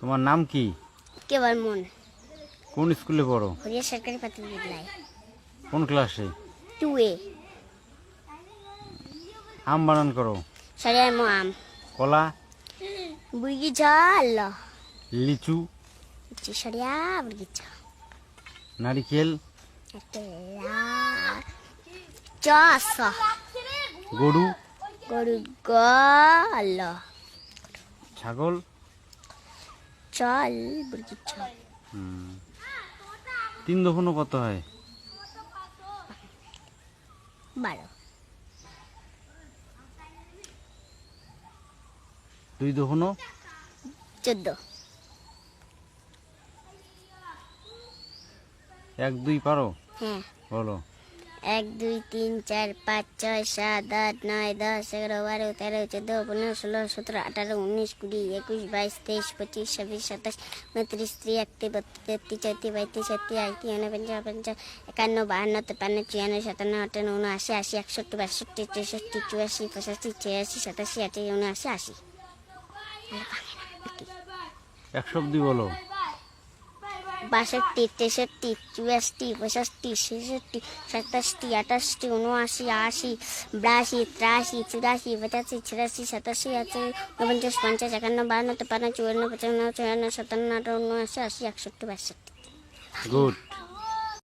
তোমার নাম কি? কেবল মন? কোন স্কুলে পড়ো? হরিয়া সরকারি প্রাথমিক বিদ্যালয়। কোন ক্লাসে? টু এ আম বানান করো। সরিয়ার মো আম। কলা? বুড়ি জল লিচু? হচ্ছে সরিয়া বুড়ি জল নারিকেল? চাষ গরু? গরু গল। ছাগল? চল চল। তিন দফনও কত হয়? বারো। দুই দফনও? চোদ্দ। এক দুই পারো? হ্যাঁ। বলো। এক, দুই, তিন, চার, পাঁচ, ছয়, সাত, আট, নয়, দশ, এগারো, বারো, তেরো, চোদ্দ, পনেরো, ষোলো, সতেরো, আঠারো, উনিশ, কুড়ি, একুশ, বাইশ, তেইশ, পঁচিশ, ছাব্বিশ, সাতাশ, উনত্রিশ, ত্রিশ একত্রিশ বত্রিশ, চৌত্রিশ, পঁয়ত্রিশ ছত্রিশ আটত্রিশ উনপঞ্চাশ পঞ্চাশ একান্ন, বাহান্ন, তেপান্ন, চুয়ান্ন, সাতান্ন, আটান্ন উনআশি আশি, একষট্টি, বাষট্টি, তেষট্টি চুরাশি পঁচাশি, ছিয়াশি, সাতাশি, আটাশি, উনআশি, আশি। একশো অব্দি বলো। বাষট্টি, তেষট্টি, চুয়াশি, পঁয়ষট্টি, ছেষট্টি সাতাশটি আটাশটি উনআশি, আশি, বিরাশি, তিরাশি, চুরাশি, পঁচাশি, ছিয়াশি, সাতাশি আশি উনপঞ্চাশ, পঞ্চাশ, একান্ন, বাহান্ন, তেপান্ন, চুয়ান্ন, পঁচান্ন চুয়ান্ন সাতান্ন, আটান্ন, উনআশি, আশি, একষট্টি, বাষট্টি। গুড